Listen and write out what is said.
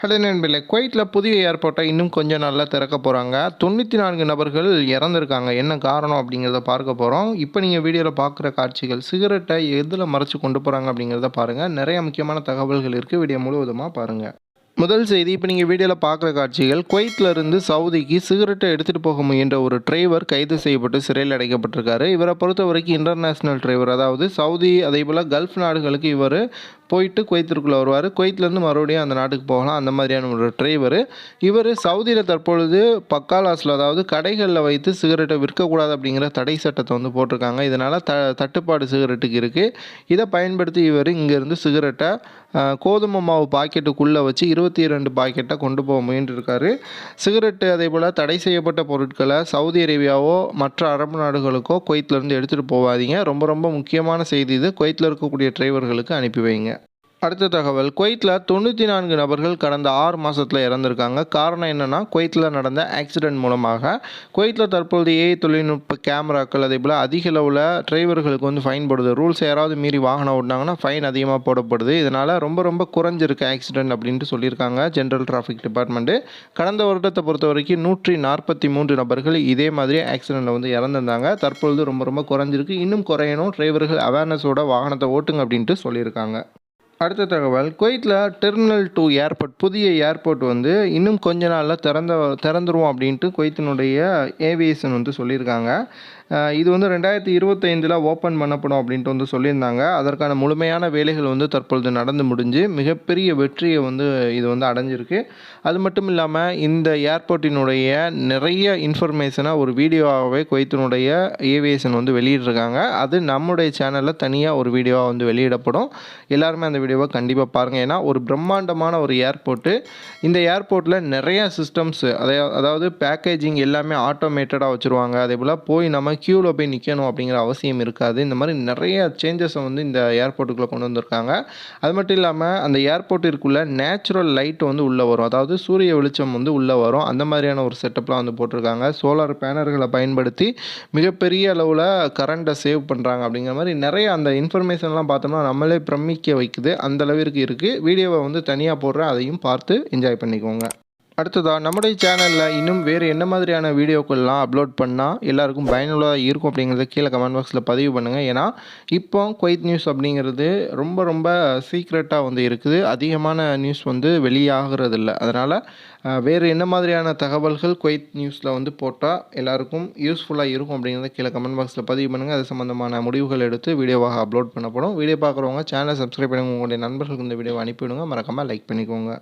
Hello நண்பர்களே குவைத்தில் புதிய ஏர்போர்ட்டை இன்னும் கொஞ்சம் நாளில் திறக்க போகிறாங்க தொண்ணூற்றி நான்கு நபர்கள் இறந்துருக்காங்க. என்ன காரணம் அப்படிங்கிறத பார்க்க போகிறோம் இப்போ நீங்கள் வீடியோவில் பார்க்குற காட்சிகள் சிகரெட்டை எதில் மறைச்சு கொண்டு போகிறாங்க அப்படிங்கிறத பாருங்கள் நிறைய முக்கியமான தகவல்கள் இருக்குது வீடியோ முழுவதுமாக பாருங்கள் முதல் செய்தி இப்போ நீங்கள் வீடியோவில் பார்க்குற காட்சிகள் குவைத்தில் இருந்து சவுதிக்கு சிகரெட்டை எடுத்துகிட்டு போக முயன்ற ஒரு டிரைவர் கைது செய்யப்பட்டு சிறையில் அடைக்கப்பட்டிருக்காரு. இவரை பொறுத்த வரைக்கும் இன்டர்நேஷ்னல் டிரைவர் அதாவது சவுதி அதே போல் கல்ஃப் நாடுகளுக்கு இவர் போயிட்டு குவைத்திற்குள்ளே வருவார். குவைத்லேருந்து மறுபடியும் அந்த நாட்டுக்கு போகலாம். அந்த மாதிரியான ஒரு டிரைவர். இவர் சவுதியில் தற்பொழுது பக்காலாஸில் அதாவது கடைகளில் வைத்து சிகரெட்டை விற்கக்கூடாது அப்படிங்கிற தடை சட்டத்தை வந்து போட்டிருக்காங்க. இதனால் த தட்டுப்பாடு சிகரெட்டுக்கு இருக்குது இதை பயன்படுத்தி இவர் இங்கேருந்து சிகரெட்டை கோதுமை மாவு பாக்கெட்டுக்குள்ளே வச்சு இருபத்தி இரண்டு பாக்கெட்டை கொண்டு போக முயன்றிருக்காரு. சிகரெட்டு அதே போல் தடை செய்யப்பட்ட பொருட்களை சவுதி அரேபியாவோ மற்ற அரபு நாடுகளுக்கோ குவைத்லேருந்து எடுத்துகிட்டு போகாதீங்க. ரொம்ப ரொம்ப முக்கியமான செய்தி இது. குவைத்தில் இருக்கக்கூடிய டிரைவர்களுக்கு அனுப்பி வைங்க. அடுத்த தகவல். குவைத்தில் தொண்ணூற்றி நான்கு நபர்கள் கடந்த ஆறு மாதத்தில் இறந்திருக்காங்க. காரணம் என்னென்னா குவைத்தில் நடந்த ஆக்சிடென்ட் மூலமாக குவைத்தில் தற்பொழுது ஏஐ தொழில்நுட்ப கேமராக்கள் அதே போல் அதிக அளவில் டிரைவர்களுக்கு வந்து ஃபைன் போடுது. ரூல்ஸ் யாராவது மீறி வாகனம் ஓட்டினாங்கன்னா ஃபைன் அதிகமாக போடப்படுது. இதனால் ரொம்ப ரொம்ப குறைஞ்சிருக்கு ஆக்சிடென்ட் அப்படின்ட்டு சொல்லியிருக்காங்க ஜென்ரல் டிராஃபிக் டிபார்ட்மெண்ட்டு கடந்த வருடத்தை பொறுத்த வரைக்கும் நூற்றி நாற்பத்தி மூன்று நபர்கள் இதே மாதிரி ஆக்சிடெண்ட்டில் வந்து இறந்துருந்தாங்க. தற்பொழுது ரொம்ப ரொம்ப குறைஞ்சிருக்கு. இன்னும் குறையணும். டிரைவர்கள் அவேர்னஸோட வாகனத்தை ஓட்டுங்க அப்படின்ட்டு சொல்லியிருக்காங்க. அடுத்த தகவல். குவைத்தில் டெர்மினல் டூ ஏர்போர்ட் புதிய ஏர்போர்ட் வந்து இன்னும் கொஞ்ச நாளில் திறந்த திறந்துருவோம் அப்படின்ட்டு குவைத்தினுடைய ஏவியேஷன் வந்து சொல்லியிருக்காங்க. இது வந்து ரெண்டாயிரத்தி இருபத்தைந்தில் ஓப்பன் பண்ணப்படும் அப்படின்ட்டு வந்து சொல்லியிருந்தாங்க. அதற்கான முழுமையான வேலைகள் வந்து தற்பொழுது நடந்து முடிஞ்சு மிகப்பெரிய வெற்றியை வந்து இது வந்து அடைஞ்சிருக்கு. அது மட்டும் இல்லாமல் இந்த ஏர்போர்ட்டினுடைய நிறைய இன்ஃபர்மேஷனை ஒரு வீடியோவாகவே குவைத்தினுடைய ஏவியேஷன் வந்து வெளியிட்டிருக்காங்க. அது நம்முடைய சேனலில் தனியாக ஒரு வீடியோவாக வந்து வெளியிடப்படும். எல்லாருமே அந்த வீடியோவை கண்டிப்பாக பாருங்கள் ஏன்னா ஒரு பிரம்மாண்டமான ஒரு ஏர்போர்ட்டு இந்த ஏர்போர்ட்டில் நிறைய சிஸ்டம்ஸ் அதாவது அதாவது பேக்கேஜிங் எல்லாமே ஆட்டோமேட்டடாக வச்சுருவாங்க. அதே போல் போய் நம்ம க்யூவில் போய் நிற்கணும் அப்படிங்கிற அவசியம் இருக்காது. இந்த மாதிரி நிறைய சேஞ்சஸை வந்து இந்த ஏர்போர்ட்டுக்குள்ளே கொண்டு வந்திருக்காங்க. அது மட்டும் இல்லாமல் அந்த ஏர்போர்ட்டிற்குள்ளே நேச்சுரல் லைட் வந்து உள்ளே வரும். அதாவது சூரிய வெளிச்சம் வந்து உள்ளே வரும். அந்த மாதிரியான ஒரு செட்டப்லாம் வந்து போட்டிருக்காங்க. சோலார் பேனர்களை பயன்படுத்தி மிகப்பெரிய அளவில் கரண்ட்டை சேவ் பண்ணுறாங்க அப்படிங்கிற மாதிரி நிறைய அந்த இன்ஃபர்மேஷன்லாம் பார்த்தோம்னா நம்மளே பிரமிக்க வைக்குது. அந்த அளவிற்கு இருக்குது வீடியோவை வந்து தனியாக போடுறேன். அதையும் பார்த்து என்ஜாய் பண்ணிக்கோங்க. அடுத்ததாக நம்முடைய சேனலில் இன்னும் வேறு என்ன மாதிரியான வீடியோக்கள்லாம் அப்லோட் பண்ணால் எல்லாருக்கும் பயனுள்ளதாக இருக்கும் அப்படிங்கிறத கீழே கமெண்ட் பாக்ஸில் பதிவு பண்ணுங்கள் ஏன்னா இப்போ குவைத் நியூஸ் அப்படிங்கிறது ரொம்ப ரொம்ப சீக்ரெட்டாக வந்து இருக்குது. அதிகமான நியூஸ் வந்து வெளியாகிறது இல்லை அதனால் வேறு என்ன மாதிரியான தகவல்கள் குவைத் நியூஸில் வந்து போட்டால் எல்லாருக்கும் யூஸ்ஃபுல்லாக இருக்கும் அப்படிங்கிறத கீழே கமெண்ட் பாக்ஸில் பதிவு பண்ணுங்கள் அது சம்மந்தமான முடிவுகள் எடுத்து வீடியோவாக அப்லோட் பண்ணப்படும். வீடியோ பார்க்குறவங்க சேனலை சப்ஸ்கிரைப் பண்ணுங்க. உங்களுடைய நண்பர்களுக்கு இந்த வீடியோவை அனுப்பிவிடுங்க. மறக்காமல் லைக் பண்ணிக்கோங்க.